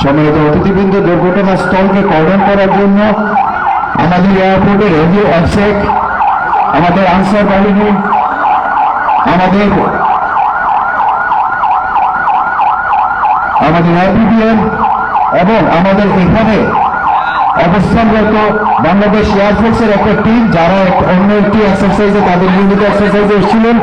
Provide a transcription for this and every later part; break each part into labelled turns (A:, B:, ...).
A: সম্মানিত অতিথিবৃন্দ দুর্ঘটনা স্থলকে কর্ডন করার জন্য আমাদের এয়ারপোর্টের রেডিও অফসেক আমাদের আনসার বাহিনী, আমাদের আমাদের আইপিবিএন এবং আমাদের এখানে অবস্থানরত বাংলাদেশ এয়ারফোর্সের একটা টিম, যারা অন্য একটি এক্সারসাইজে তাদের নিয়মিত এক্সারসাইজে এসেছিলেন।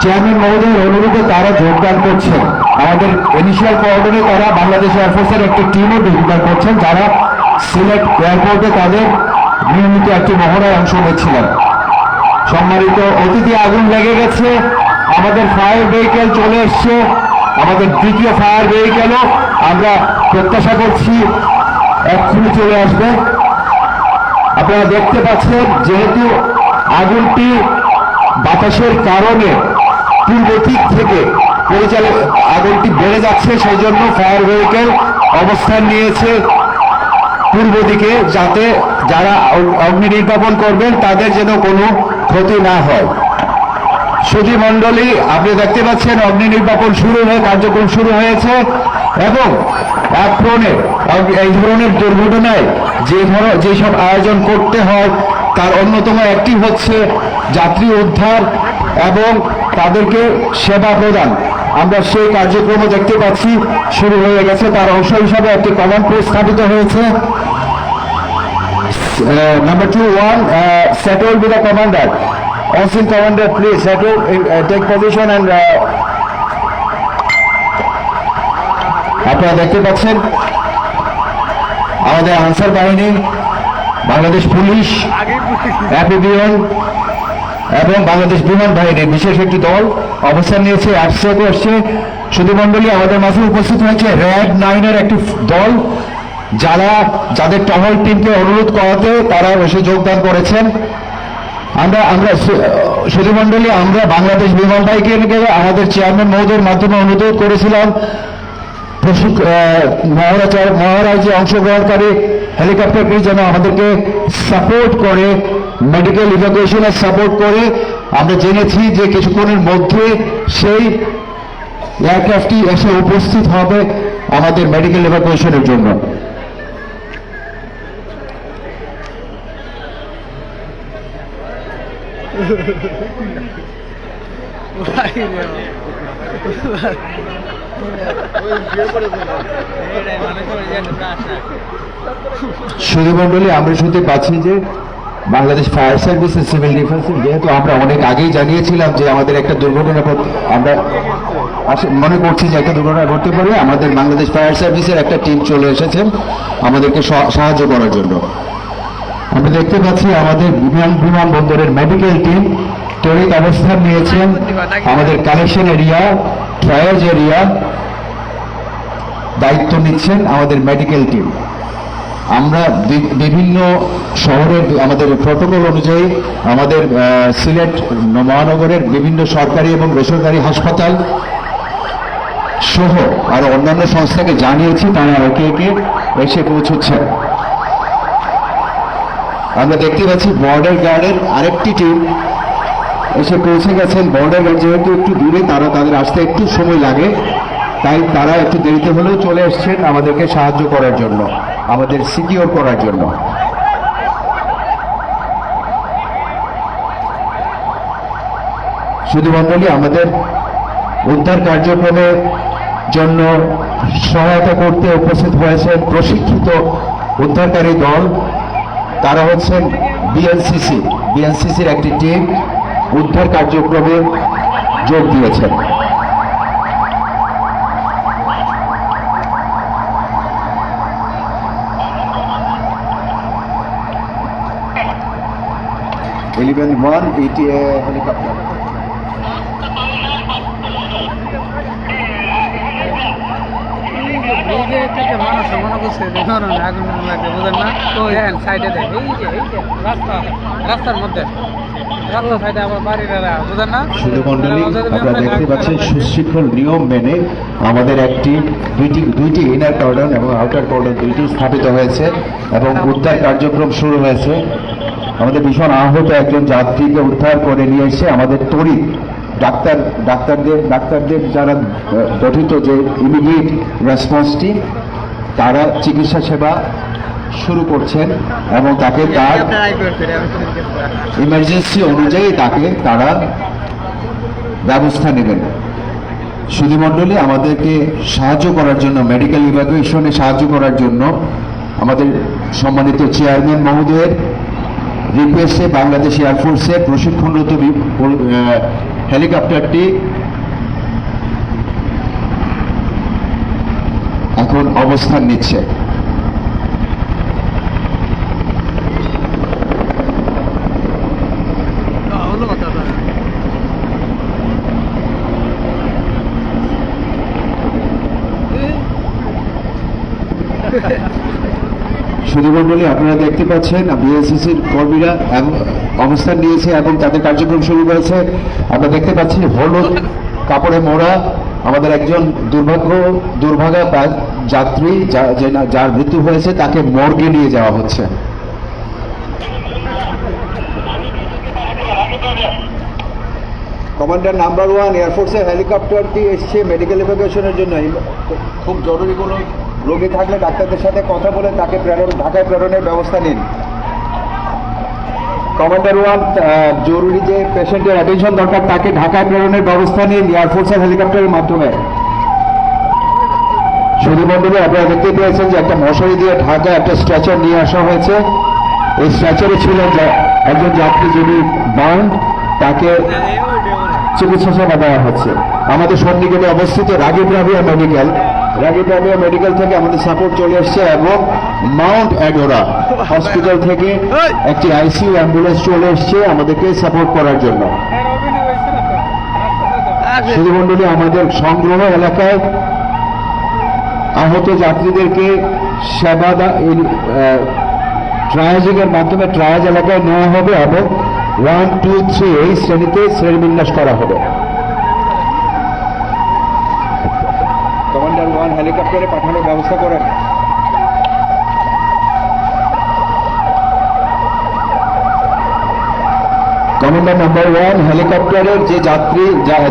A: চেয়ারম্যান মহোদয়ের অনুরোধে তারা যোগদান করছেন। আমাদের ইনিশিয়াল কোঅর্ডিনে তারা বাংলাদেশ এয়ারফোর্সের একটি টিমও যোগদান করছেন, যারা সিলেট এয়ারপোর্টে তাদের নিয়মিত একটি মহড়ায় অংশ নিচ্ছিলেন। সম্মানিত অতিথি, আগুন লেগে গেছে। আমাদের ফায়ার ভেহিকেল চলে এসছে। আমাদের দ্বিতীয় ফায়ার ভেহিকেলও আমরা প্রত্যাশা করছি এক্ষুনি চলে আসবে। আপনারা দেখতে পাচ্ছেন, যেহেতু আগুনটি বাতাসের কারণে পূর্ব দিক থেকে পরিচালক আগুনটি বেড়ে যাচ্ছে সেই জন্য ফায়ার ভেহিকেল অবস্থান নিয়েছে পূর্ব দিকে যাতে যারা অগ্নি নির্বাপন করবেন, তাদের যেন কোনো ক্ষতি না হয়। সুধী মণ্ডলী, আপনি দেখতে পাচ্ছেন অগ্নি নির্বাপন শুরু হয়ে, কার্যক্রম শুরু হয়েছে এবং এক ধরনের এই ধরনের দুর্ঘটনায় যে ধর যেসব আয়োজন করতে হয়, তার অন্যতম একটি হচ্ছে যাত্রী উদ্ধার এবং তাদেরকে সেবা প্রদান। আমরা সেই কার্যক্রমও দেখতে পাচ্ছি শুরু হয়ে গেছে তার অংশ হিসাবে একটি কমান্ড পোস্ট স্থাপিত হয়েছে। Number two one the commander Austin commander please settle uh, take position and uh, আপনারা দেখতে পাচ্ছেন আমাদের আনসার বাহিনী বাংলাদেশ পুলিশ অ্যাপিবিয়ন এবং বাংলাদেশ বিমান বাহিনীর বিশেষ একটি দল অবস্থান নিয়েছে আসছে শুধু মন্ডলী আমাদের মাঝে উপস্থিত হয়েছে র্যাব নাইনের একটি দল। যারা যাদের টহল টিমকে অনুরোধ করাতে তারা এসে যোগদান করেছেন। আমরা আমরা শুধু মন্ডলী আমরা বাংলাদেশ বিমান বাহিনীকে আমাদের চেয়ারম্যান মহোদয়ের মাধ্যমে অনুরোধ করেছিলাম। মহারাজ মহারাজে অংশগ্রহণকারী হেলিকপ্টারটি যেন আমাদেরকে সাপোর্ট করে মেডিকেল ইভাকুয়েশনে সাপোর্ট করে আমরা জেনেছি যে কিছুক্ষণের মধ্যে সেই এয়ারক্রাফটটি এসে উপস্থিত হবে আমাদের মেডিকেল ইভাকুয়েশনের জন্য। শুধু মন্ডলী আমরা শুনতে পাচ্ছি যে বাংলাদেশ ফায়ার সার্ভিসের সিভিল ডিফেন্সের, যেহেতু আমরা অনেক আগেই জানিয়েছিলাম যে আমাদের একটা দুর্ঘটনা ঘট- আমরা মনে করছি যে একটা দুর্ঘটনা ঘটতে পারে, আমাদের বাংলাদেশ ফায়ার সার্ভিসের একটা টিম চলে এসেছেন আমাদেরকে সাহায্য করার জন্য। আমরা দেখতে পাচ্ছি আমাদের বিমান বিমানবন্দরের মেডিকেল টিম তড়িৎ অবস্থান নিয়েছেন আমাদের কালেকশন এরিয়া ট্রায়াজ এরিয়া দায়িত্ব নিচ্ছেন আমাদের মেডিকেল টিম আমরা বিভিন্ন শহরের আমাদের প্রোটোকল অনুযায়ী আমাদের সিলেট মহানগরের বিভিন্ন সরকারি এবং বেসরকারি হাসপাতাল সহ আরও অন্যান্য সংস্থাকে জানিয়েছি, তারা একে একে এসে পৌঁছচ্ছেন। আমরা দেখতে পাচ্ছি বর্ডার গার্ডের আরেকটি টিম এসে পৌঁছে গেছেন। বর্ডার গার্ড যেহেতু একটু দূরে, তারা তাদের আসতে একটু সময় লাগে, তাই তারা একটু দেরিতে হলেও চলে এসছেন আমাদেরকে সাহায্য করার জন্য। আমাদের সিকিওর করার জন্য। শুধু আমাদের উদ্ধার কার্যক্রমের জন্য সহায়তা করতে উপস্থিত হয়েছেন প্রশিক্ষিত উদ্ধারকারী দল। তারা হচ্ছেন বিএনসিসি। বিএনসিসির একটি টিম উদ্ধার কার্যক্রমে যোগ দিয়েছেন ইলেভেন ওয়ান এইটি হেলিকপ্টার
B: এই যে থেকে মানুষ মনে করছে যে ধরুন আগুন লাগে বুঝেন না দেখেন সাইডে দেখ এই যে এই যে রাস্তা রাস্তার মধ্যে রাস্তার সাইডে আমার বাড়ির এরা, বুঝেন না
A: শুধু মন্ডলী
B: ওদের
A: আপনারা দেখতে পাচ্ছেন সুশৃঙ্খল নিয়ম মেনে আমাদের একটি দুইটি দুইটি ইনার কর্ডন এবং আউটার কর্ডন দুইটি স্থাপিত হয়েছে এবং উদ্ধার কার্যক্রম শুরু হয়েছে। আমাদের ভীষণ আহত একজন যাত্রীকে উদ্ধার করে নিয়ে এসে আমাদের তড়িৎ ডাক্তার ডাক্তারদের ডাক্তারদের যারা গঠিত যে ইমিডিয়েট রেসপন্স টিম তারা চিকিৎসা সেবা শুরু করছেন এবং তাকে তার ইমার্জেন্সি অনুযায়ী তাকে তারা ব্যবস্থা নেবেন। সুধীমণ্ডলী আমাদেরকে সাহায্য করার জন্য মেডিকেল ইভ্যাকুয়েশনে সাহায্য করার জন্য আমাদের সম্মানিত চেয়ারম্যান মহোদয়ের রিকোয়েস্টে বাংলাদেশ এয়ারফোর্সে প্রশিক্ষণরত হেলিকপ্টারটি এখন অবস্থান নিচ্ছে।
B: কথা
A: সুধীমণ্ডলী আপনারা দেখতে পাচ্ছেন বিএসসিসির কর্মীরা অবস্থান নিয়েছে এবং তাদের কার্যক্রম শুরু করেছে আমরা দেখতে পাচ্ছি হলুদ কাপড়ে মোড়া আমাদের একজন দুর্ভাগ্য, দুর্ভাগা যাত্রী যার মৃত্যু হয়েছে, তাকে মর্গে নিয়ে যাওয়া হচ্ছে। কমান্ডার নাম্বার ওয়ান এয়ারফোর্সের হেলিকপ্টারটি এসছে মেডিকেল ইভ্যাকুয়েশনের জন্য। খুব জরুরি কোনো রোগী থাকলে ডাক্তারদের সাথে কথা বলে তাকে প্রেরণ ঢাকায় প্রেরণের ব্যবস্থা নিন। কমান্ডার ওয়ান জরুরি যে পেশেন্টের অ্যাটেনশন দরকার, তাকে ঢাকায় প্রেরণের ব্যবস্থা নিন এয়ারফোর্সের হেলিকপ্টারের মাধ্যমে। সুধীমণ্ডলী আপনারা দেখতে পেয়েছেন যে একটা মশারি দিয়ে ঢাকা একটা স্ট্রেচার নিয়ে আসা হয়েছে। এই স্ট্রেচারে ছিলেন যা- একজন যাত্রী যিনি বাউন্ড তাকে চিকিৎসা সেবা দেওয়া হচ্ছে। আমাদের সন্নিকটে অবস্থিত রাগিব রাবিয়া মেডিকেল। রাগিব রাবিয়া মেডিকেল থেকে আমাদের সাপোর্ট চলে এসছে এবং মাউন্ট অ্যাডোরা হসপিটাল থেকে একটি আইসিইউ অ্যাম্বুলেন্স চলে এসছে আমাদেরকে সাপোর্ট করার জন্য। সুধীমণ্ডলী আমাদের সংগ্রহ এলাকায় আহত যাত্রীদেরকে সেবা ট্রায়াজিংয়ের মাধ্যমে ট্রায়াজ এলাকায় নেওয়া হবে এবং ওয়ান টু থ্রি এই শ্রেণীতে শ্রেণীবিন্যাস করা হবে। ওয়ান হেলিকপ্টারে পাঠানোর ব্যবস্থা করেন। কমান্ডার নাম্বার ওয়ান হেলিকপ্টারের যে যাত্রী,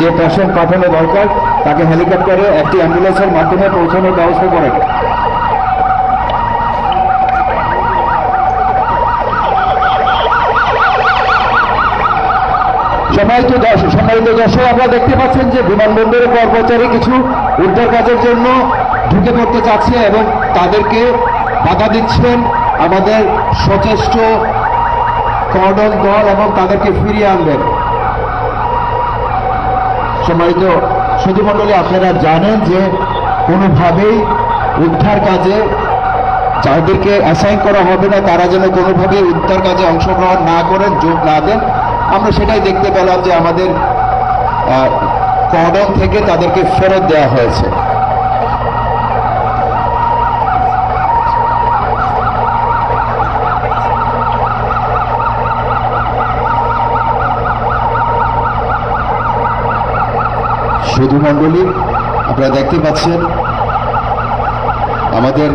A: যে পেশেন্ট পাঠানো দরকার, তাকে হেলিকপ্টারে একটি অ্যাম্বুলেন্সের মাধ্যমে পৌঁছানোর ব্যবস্থা করেন। দর্শক সম্মানিত দর্শক, আপনারা দেখতে পাচ্ছেন যে বিমানবন্দরের কর্মচারী কিছু উদ্ধার কাজের জন্য ঢুকে পড়তে চাচ্ছে এবং তাদেরকে বাধা দিচ্ছেন আমাদের সচেষ্ট কর্ডন দল এবং তাদেরকে ফিরিয়ে আনবেন। সম্মানিত সুধীমণ্ডলী, আপনারা জানেন যে কোনোভাবেই উদ্ধার কাজে যাদেরকে অ্যাসাইন করা হবে না, তারা যেন কোনোভাবেই উদ্ধার কাজে অংশগ্রহণ না করেন, যোগ না দেন। আমরা সেটাই দেখতে পেলাম যে আমাদের কর্ডন থেকে তাদেরকে ফেরত দেওয়া হয়েছে। সুধুমণ্ডলী আপনারা দেখতে পাচ্ছেন, আমাদের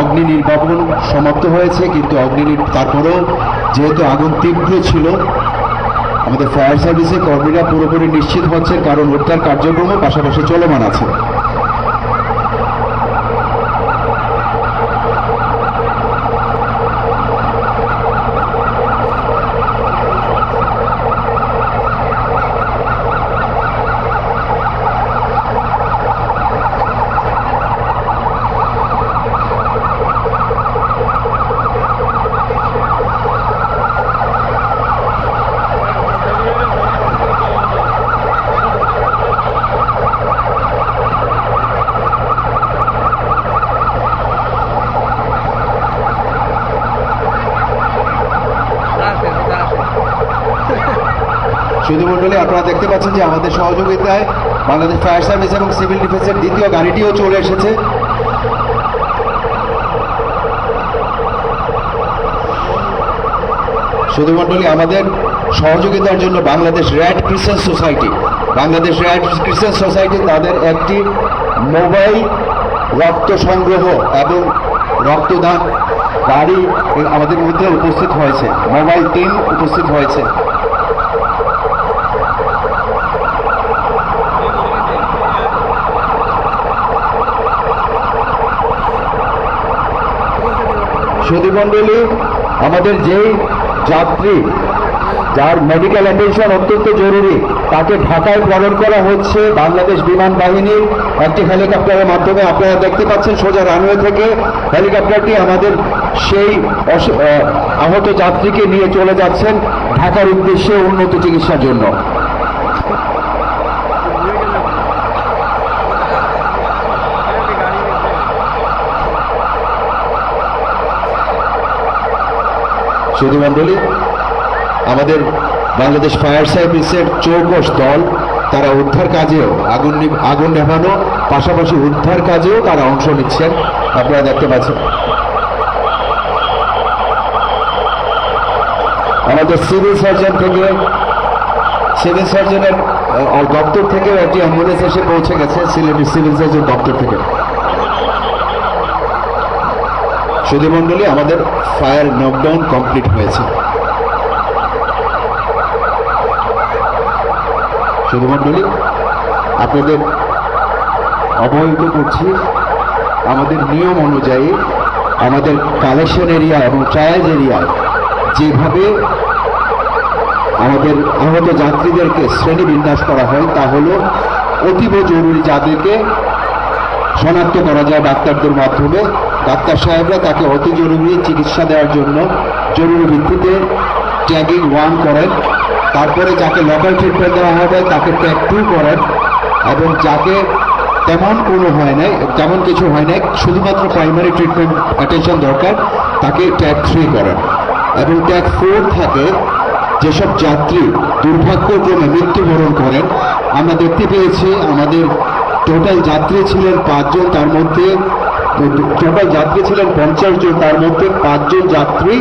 A: অগ্নি নির্বাপন সমাপ্ত হয়েছে, কিন্তু অগ্নি তারপরেও যেহেতু আগুন তীব্র ছিল আমাদের ফায়ার সার্ভিসের কর্মীরা পুরোপুরি নিশ্চিত হচ্ছেন কারণ উদ্ধার কার্যক্রমও পাশাপাশি চলমান আছে সুধুমণ্ডলী আপনারা দেখতে পাচ্ছেন যে আমাদের সহযোগিতায় বাংলাদেশ ফায়ার সার্ভিস এবং সিভিল ডিফেন্সের দ্বিতীয় গাড়িটিও চলে এসেছে। সুধুমণ্ডলী আমাদের সহযোগিতার জন্য Bangladesh Red Crescent Society, Bangladesh Red Crescent Society তাদের একটি মোবাইল রক্ত সংগ্রহ এবং রক্তদান গাড়ি আমাদের মধ্যে উপস্থিত হয়েছে, মোবাইল টিম উপস্থিত হয়েছে। সুধীমণ্ডলী আমাদের যেই যাত্রী, যার মেডিকেল অ্যাটেনশন অত্যন্ত জরুরি, তাকে ঢাকায় প্রেরণ করা হচ্ছে বাংলাদেশ বিমান বাহিনীর একটি হেলিকপ্টারের মাধ্যমে আপনারা দেখতে পাচ্ছেন সোজা রানওয়ে থেকে হেলিকপ্টারটি আমাদের সেই আহত যাত্রীকে নিয়ে চলে যাচ্ছেন। ঢাকার উদ্দেশ্যে উন্নত চিকিৎসার জন্য। সুধীমণ্ডলী আমাদের বাংলাদেশ ফায়ার সার্ভিসের চৌকস দল, তারা উদ্ধার কাজেও আগুন আগুন নেভানো, পাশাপাশি উদ্ধার কাজেও তারা অংশ নিচ্ছেন। আপনারা দেখতে পাচ্ছেন। আমাদের সিভিল সার্জন থেকে, সিভিল সার্জনের দপ্তর থেকেও একটি অ্যাম্বুলেন্স এসে পৌঁছে গেছে সিলেটের সিভিল সার্জন দপ্তর থেকে। সুধীমণ্ডলী আমাদের ফায়ার নকডাউন কমপ্লিট হয়েছে। সুধীমণ্ডলী, আপনাদের অবহিত করছি। আমাদের নিয়ম অনুযায়ী আমাদের কালেকশন এরিয়া এবং ট্রায়াল এরিয়ায় যেভাবে আমাদের আহত যাত্রীদেরকে শ্রেণি বিন্যাস করা হয়, তা হলো অতীব জরুরি যাদেরকে শনাক্ত করা যায় ডাক্তারদের মাধ্যমে। ডাক্তার সাহেবরা তাকে অতি জরুরি চিকিৎসা দেওয়ার জন্য জরুরি ভিত্তিতে ট্যাগিং ওয়ান করেন। তারপরে যাকে লোকাল ট্রিটমেন্ট দেওয়া হবে, তাকে ট্যাগ টু করেন এবং যাকে তেমন কোনো হয় নাই, তেমন কিছু হয় নাই, শুধুমাত্র প্রাইমারি ট্রিটমেন্ট অ্যাটেনশন দরকার, তাকে ট্যাগ থ্রি করেন। এবং ট্যাগ ফোর থাকে, যেসব যাত্রী দুর্ভাগ্যক্রমে মৃত্যুবরণ করেন। আমরা দেখতে পেয়েছি আমাদের টোটাল যাত্রী ছিলেন পাঁচজন, তার মধ্যে টোটাল যাত্রী ছিলেন পঞ্চাশ জন, তার মধ্যে পাঁচজন যাত্রী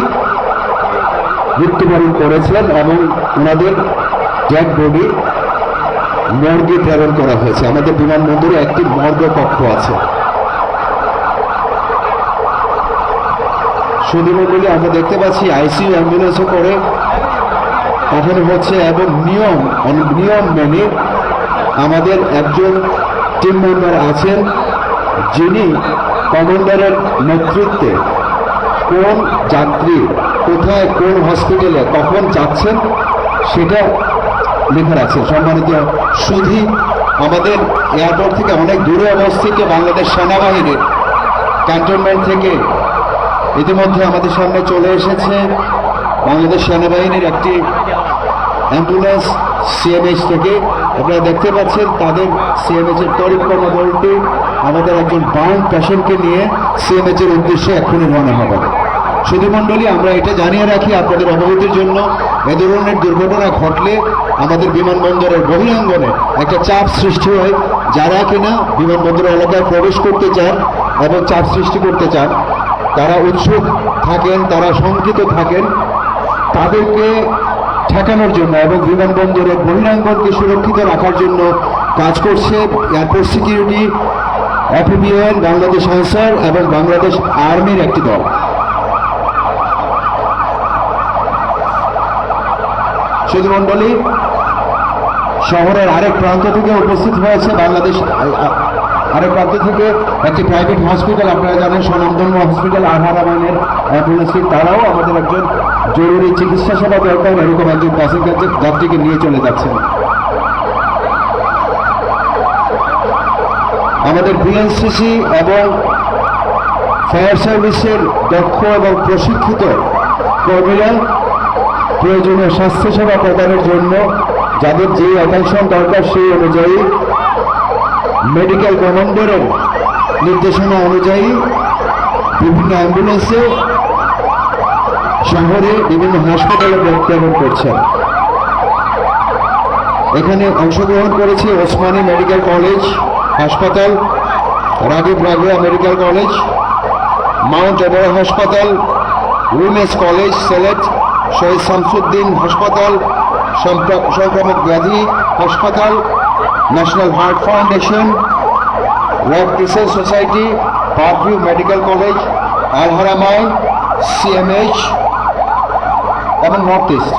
A: মৃত্যুবরণ করেছিলেন এবং ওনাদের ডেড বডি মর্গে প্রেরণ করা হয়েছে। আমাদের বিমানবন্দরে একটি মর্গ কক্ষ আছে। সুদীমণ্ডলী আমরা দেখতে পাচ্ছি, আইসিইউ অ্যাম্বুলেন্সও করে পাঠানো হচ্ছে এবং নিয়ম নিয়ম মেনে আমাদের একজন টিম মেম্বার আছেন যিনি কমান্ডারের নেতৃত্বে কোন যাত্রী কোথায় কোন হসপিটালে কখন যাচ্ছেন, সেটা লেখা আছে। সম্মানিত সুধী, আমাদের এয়ারপোর্ট থেকে অনেক দূরে অবস্থিত বাংলাদেশ সেনাবাহিনীর ক্যান্টনমেন্ট থেকে ইতিমধ্যে আমাদের সামনে চলে এসেছে বাংলাদেশ সেনাবাহিনীর একটি অ্যাম্বুলেন্স সিএমএইচ থেকে আপনারা দেখতে পাচ্ছেন তাদের সিএমএইচ এর তরিক কর্মদলটি আমাদের একজন বাউন্ড পেশেন্টকে নিয়ে সিএমএইচ এর উদ্দেশ্যে এক্ষুনি রওনা হবে। সুধীমণ্ডলী আমরা এটা জানিয়ে রাখি আপনাদের অবগতির জন্য, এ ধরনের দুর্ঘটনা ঘটলে আমাদের বিমানবন্দরের বহিরাঙ্গনে একটা চাপ সৃষ্টি হয়, যারা কিনা বিমানবন্দর এলাকায় প্রবেশ করতে চান এবং চাপ সৃষ্টি করতে চান, তারা উৎসুক থাকেন, তারা শঙ্কিত থাকেন, তাদেরকে ঠেকানোর জন্য এবং বিমানবন্দরের বহিরাঙ্গনকে সুরক্ষিত রাখার জন্য কাজ করছে airport security FBN Bangladesh Ansar এবং বাংলাদেশ আর্মির একটি দল। সুধীমণ্ডলী শহরের আরেক প্রান্ত থেকে উপস্থিত হয়েছে বাংলাদেশ আরেক প্রান্ত থেকে একটি প্রাইভেট হসপিটাল আপনারা জানেন স্বনামধন্য হসপিটাল আহারামানের অ্যাম্বুলেন্সটি তারাও আমাদের একজন জরুরি চিকিৎসা সেবা দরকার, এরকম একজন প্যাসেঞ্জার যাত্রীকে নিয়ে চলে যাচ্ছেন। আমাদের বিএনসিসি এবং ফায়ার সার্ভিসের দক্ষ এবং প্রশিক্ষিত কর্মীরা প্রয়োজনীয় স্বাস্থ্যসেবা প্রদানের জন্য যাদের যে অ্যাটেনশন দরকার সেই অনুযায়ী মেডিকেল কমান্ডারের নির্দেশনা অনুযায়ী বিভিন্ন অ্যাম্বুলেন্সে শহরে বিভিন্ন হাসপাতালে প্রেরণ করছেন এখানে অংশগ্রহণ করেছে ওসমানী মেডিকেল কলেজ হাসপাতাল Ragib Rabeya medical college, Mount Adora হাসপাতাল, উইমেন্স কলেজ, সেলেট, শহীদ শামসুদ্দিন হাসপাতাল সংক্রা- সংক্রামক ব্যাধি হাসপাতাল National Heart Foundation Red Crescent Society Parkview Medical College আলহারামাইন CMH এবং নর্থ ইস্ট